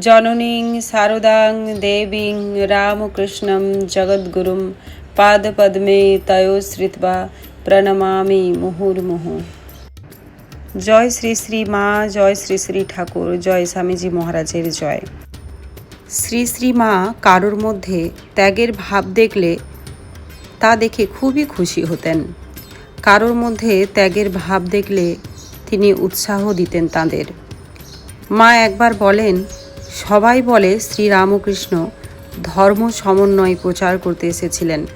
জননীং শারদাং দেবীং, রামকৃষ্ণং, জগদ্গুরুং, পাদপদ্মে তয়োশ্রিত্বা প্রণমামি মুহুর্মুহু। জয় শ্রী শ্রী মা, জয় শ্রী শ্রী ঠাকুর, জয় স্বামীজি মহারাজের জয়। শ্রী শ্রী মা কারোর মধ্যে ত্যাগের ভাব দেখলে তা দেখে খুবই খুশি হতেন। কারোর মধ্যে ত্যাগের ভাব দেখলে তিনি উৎসাহ দিতেন তাদের। মা একবার বলেন সবাই বলে শ্রীরামকৃষ্ণ ধর্ম সমন্বয় প্রচার করতে এসেছিলেন।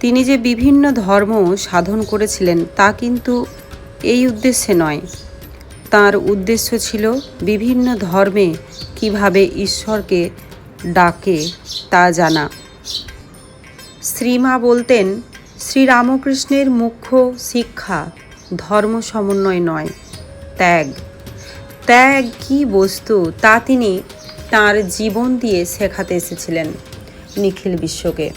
তিনি যে বিভিন্ন ধর্ম সাধন করেছিলেন তা কিন্তু এই উদ্দেশ্যে নয়। তার উদ্দেশ্য ছিল বিভিন্ন ধর্মে কীভাবে ঈশ্বরকে ডাকে তা জানা। শ্রীমা বলতেন, শ্রীরামকৃষ্ণের মুখ্য শিক্ষা ধর্ম সমন্বয় নয়, ত্যাগ। ত্যাগ কী বস্তু তা তিনি তার জীবন দিয়ে শেখাতে এসেছিলেন নিখিল বিশ্বকে।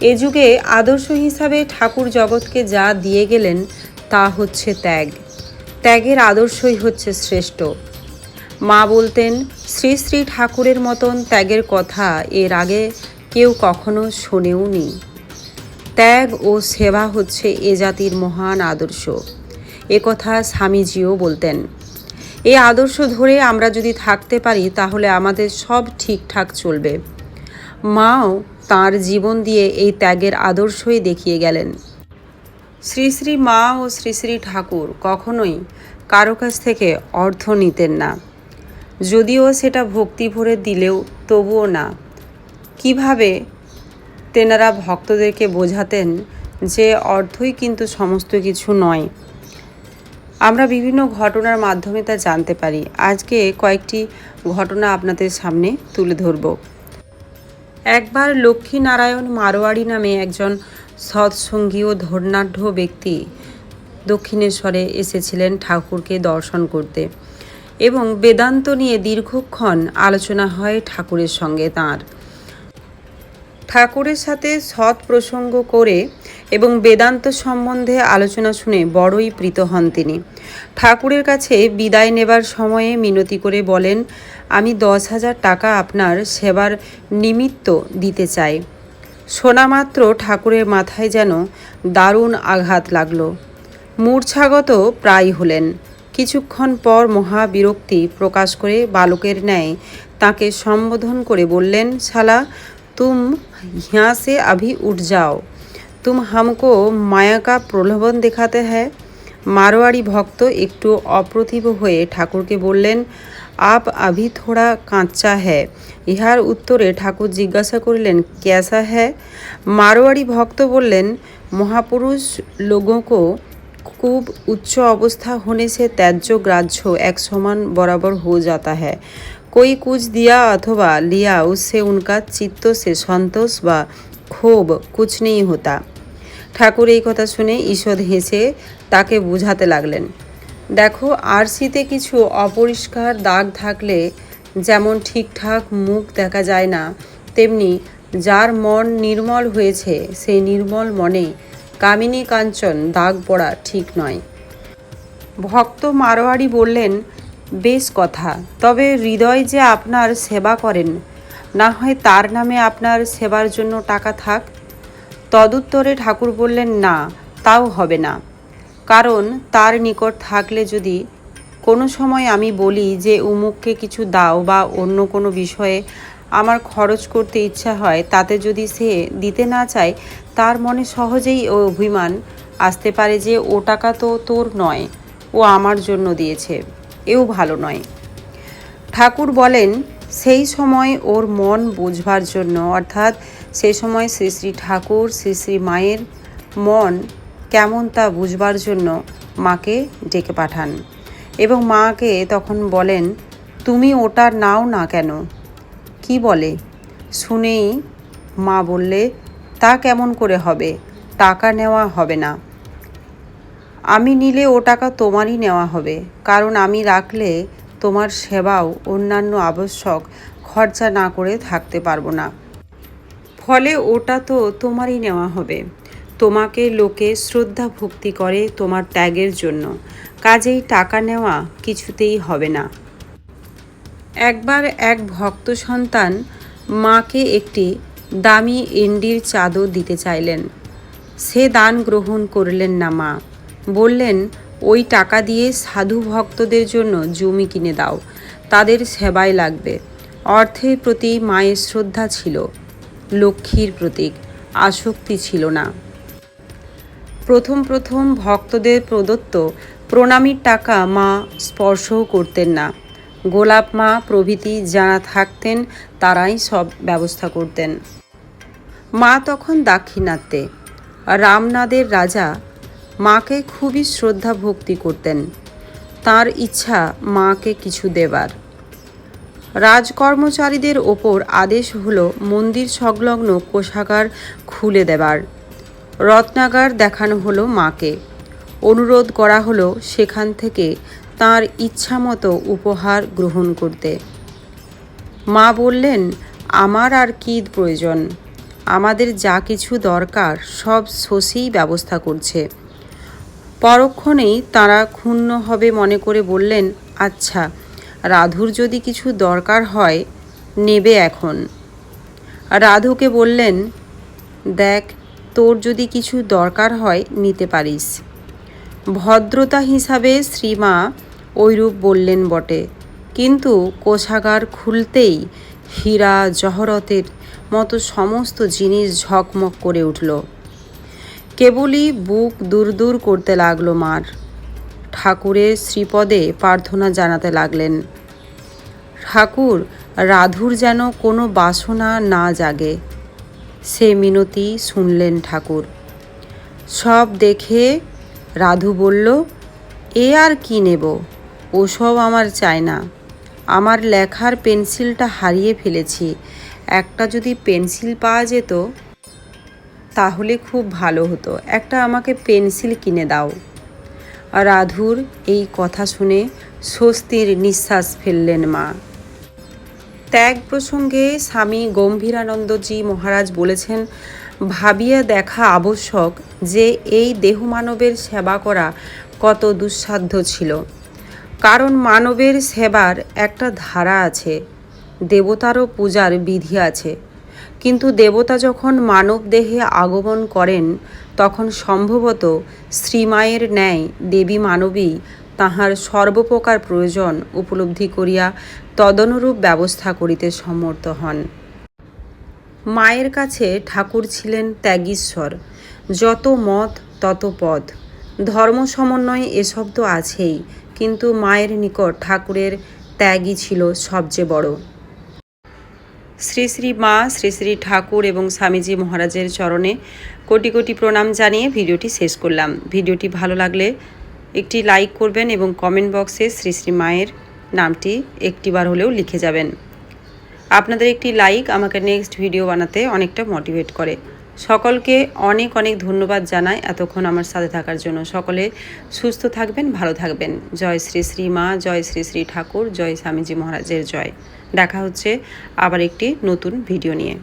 এ যুগে আদর্শ হিসাবে ঠাকুর জগৎকে যা দিয়ে গেলেন তা হচ্ছে ত্যাগ। ত্যাগের আদর্শই হচ্ছে শ্রেষ্ঠ। মা বলতেন, শ্রী শ্রী ঠাকুরের মতন ত্যাগের কথা এর আগে কেউ কখনো শোনেও নি। ত্যাগ ও সেবা হচ্ছে এ জাতির মহান আদর্শ। একথা স্বামীজিও বলতেন। এই আদর্শ ধরে আমরা যদি থাকতে পারি, তাহলে আমাদের সব ঠিকঠাক চলবে। মাও তার জীবন দিয়ে এই ত্যাগের আদর্শই দেখিয়ে গেলেন। শ্রী শ্রী মা ও শ্রী শ্রী ঠাকুর কখনোই কারও কাছ থেকে অর্থ নিতেন না। যদিও সেটা ভক্তি ভরে দিলেও তবুও না। কীভাবে তেনারা ভক্তদেরকে বোঝাতেন যে অর্থই কিন্তু সমস্ত কিছু নয়। আমরা বিভিন্ন ঘটনার মাধ্যমে তা জানতে পারি। আজকে কয়েকটি ঘটনা আপনাদের সামনে তুলে ধরব। একবার লক্ষ্মীনারায়ণ মারোয়াড়ি নামে একজন সৎসঙ্গী ও ধর্নাঢ্য ব্যক্তি দক্ষিণেশ্বরে এসেছিলেন ঠাকুরকে দর্শন করতে এবং বেদান্ত নিয়ে দীর্ঘক্ষণ আলোচনা হয় ঠাকুরের সঙ্গে তাঁর। ঠাকুরের সাথে সৎ প্রসঙ্গ করে এবং বেদান্ত সম্বন্ধে আলোচনা শুনে বড়ই প্রীত হন তিনি। ঠাকুরের কাছে বিদায় নেবার সময়ে মিনতি করে বলেন, আমি দশ হাজার টাকা আপনার সেবার নিমিত্ত দিতে চাই। শোনামাত্র ঠাকুরের মাথায় যেন দারুণ আঘাত লাগল। মূর্ছাগত প্রায় হলেন। কিছুক্ষণ পর মহাবিরক্তি প্রকাশ করে বালকের ন্যায় তাকে সম্বোধন করে বললেন, শালা तुम यहाँ से अभी उठ जाओ तुम हमको माया का প্রলোভন দেখাতে হ্যাঁ মারোয়াড়ি ভক্ত একটু অপ্রতিভ হয়ে ঠাকুরকে বললেন আপ আভি থোড়া কাঁচা হ্যাঁ ইহার উত্তরে ঠাকুর জিজ্ঞাসা করলেন ক্যাসা হ্যাঁ মারোয়াড়ি ভক্ত বললেন মহাপুরুষ লোগোं খুব উচ্চ অবস্থা होने से त्याज्य ग्राह्य एक समान बराबर हो जाता है कोई कुछ दिया अथवा लिया उससे उनका चित्त से संतोष व ক্ষোভ কুছ নেই হতা ঠাকুর এই কথা শুনে ঈষৎ হেসে তাকে বুঝাতে লাগলেন দেখো আরসিতে কিছু অপরিষ্কার দাগ থাকলে যেমন ঠিকঠাক মুখ দেখা যায় না তেমনি যার মন নির্মল হয়েছে সেই নির্মল মনে কামিনী কাঞ্চন, দাগ পড়া ঠিক নয়। ভক্ত মারোয়ারি বললেন, বেশ কথা, তবে হৃদয় যে আপনার সেবা করেন, না হয় তার নামে আপনার সেবার জন্য টাকা থাক? তদুত্তরে ঠাকুর বললেন, না, তাও হবে না। কারণ তার নিকট থাকলে যদি কোনো সময় আমি বলি যে উমুককে কিছু দাও বা অন্য কোনো বিষয়ে আমার খরচ করতে ইচ্ছা হয়, তাতে যদি সে দিতে না চায়, তার মনে সহজেই ও অভিমান আসতে পারে যে ও টাকা তো তোর নয়, ও আমার জন্য দিয়েছে, এও ভালো নয়। ঠাকুর বলেন, সেই সময় ওর মন বুঝবার জন্য, অর্থাৎ সেই সময় শ্রী শ্রী ঠাকুর, শ্রী শ্রী মায়ের মন কেমন তা বুঝবার জন্য মাকে ডেকে পাঠান এবং মাকে তখন বলেন, তুমি ওটা নাও না কেন? কি বলে? শুনেই মা বললে, তা কেমন করে হবে? টাকা নেওয়া হবে না। আমি নিলে ও টাকা তোমারই নেওয়া হবে। কারণ আমি রাখলে তোমার সেবাও অন্যান্য আবশ্যক খরচা না করে থাকতে পারব না। ফলে ওটা তো তোমারই নেওয়া হবে। তোমাকে লোকে শ্রদ্ধা ভক্তি করে তোমার ত্যাগের জন্য। কাজেই টাকা নেওয়া কিছুতেই হবে না। একবার এক ভক্ত সন্তান মাকে একটি দামি এন্ডির চাদর দিতে চাইলেন। সে দান গ্রহণ করলেন না মা। বললেন, ওই টাকা দিয়ে সাধু ভক্তদের জন্য জমি কিনে দাও। তাদের সেবায় লাগবে। অর্থের প্রতি মায়ের শ্রদ্ধা ছিল। লক্ষ্মীর প্রতীক আসক্তি ছিল না। প্রথম প্রথম ভক্তদের প্রদত্ত প্রণামীর টাকা মা স্পর্শও করতেন না। গোলাপ মা প্রভৃতি যারা থাকতেন, তারাই সব ব্যবস্থা করতেন। মা তখন দাক্ষিণাত্যে। রামনাদের রাজা মাকে খুবই শ্রদ্ধা ভক্তি করতেন। তার ইচ্ছা মাকে কিছু দেবার। রাজকর্মচারীদের ওপর আদেশ হলো মন্দির সংলগ্ন কোষাগার খুলে দেবার। রত্নাগার দেখানো হলো মাকে। অনুরোধ করা হলো সেখান থেকে তার ইচ্ছামতো উপহার গ্রহণ করতে। মা বললেন, আমার আর কী প্রয়োজন। আমাদের যা কিছু দরকার সব শশীই ব্যবস্থা করছে। পরক্ষণেই তারা ক্ষুণ্ণ হবে মনে করে বললেন আচ্ছা রাধুর যদি কিছু দরকার হয়, নেবে এখন। রাধুকে বললেন, দেখ, তোর যদি কিছু দরকার হয়, নিতে পারিস। ভদ্রতা হিসাবে শ্রীমা ওইরূপ বললেন বটে। কিন্তু কোষাগার খুলতেই হীরা জহরতের মতো সমস্ত জিনিস ঝকমক করে উঠল। কেবলই বুক দূর দূর করতে লাগল মার। ঠাকুরের শ্রীপদে প্রার্থনা জানাতে লাগলেন, ঠাকুর, রাধুর যেন কোনো বাসনা না জাগে। সে মিনতি শুনলেন ঠাকুর। সব দেখে রাধু বলল, এ আর কি নেব? ওসব আমার চাই না। আমার লেখার পেন্সিলটা হারিয়ে ফেলেছি। একটা যদি পেন্সিল পাওয়া যেত, তাহলে খুব ভালো হতো। একটা আমাকে পেন্সিল কিনে দাও। রাধুর এই কথা শুনে স্বস্তির নিঃশ্বাস ফেললেন মা। ত্যাগ প্রসঙ্গে স্বামী গম্ভীরানন্দজি মহারাজ বলেছেন, ভাবিয়া দেখা আবশ্যক যে এই দেহমানবের সেবা করা কত দুঃসাধ্য ছিল। কারণ মানবের সেবার একটা ধারা আছে, দেবতারও পূজার বিধি আছে। কিন্তু দেবতা যখন মানব দেহে আগমন করেন, তখন সম্ভবত শ্রীমায়ের ন্যায় দেবী মানবী তাহার সর্বপ্রকার প্রয়োজন উপলব্ধি করিয়া তদনুরূপ ব্যবস্থা করিতে সমর্থ হন। মায়ের কাছে ঠাকুর ছিলেন ত্যাগীশ্বর, যত মত তত পদ। ধর্ম সমন্বয়ে এসব তো আছেই কিন্তু মায়ের নিকট ঠাকুরের ত্যাগই ছিল সবচেয়ে বড়। শ্রী শ্রী মা, শ্রী শ্রী ঠাকুর এবং স্বামীজি মহারাজের চরণে কোটি কোটি প্রণাম জানিয়ে ভিডিওটি শেষ করলাম। ভিডিওটি ভালো লাগলে একটি লাইক করবেন এবং কমেন্ট বক্সে শ্রী শ্রী মায়ের নামটি একটিবার হলেও লিখে যাবেন। আপনাদের একটি লাইক আমাকে নেক্সট ভিডিও বানাতে অনেকটা মোটিভেট করে। সকলকে অনেক অনেক ধন্যবাদ জানাই এতক্ষণ আমার সাথে থাকার জন্য। সকলে সুস্থ থাকবেন, ভালো থাকবেন। জয় শ্রী শ্রী মা, জয় শ্রী শ্রী ঠাকুর, জয় স্বামীজি মহারাজের জয়। দেখা হচ্ছে আবার একটি নতুন ভিডিও নিয়ে।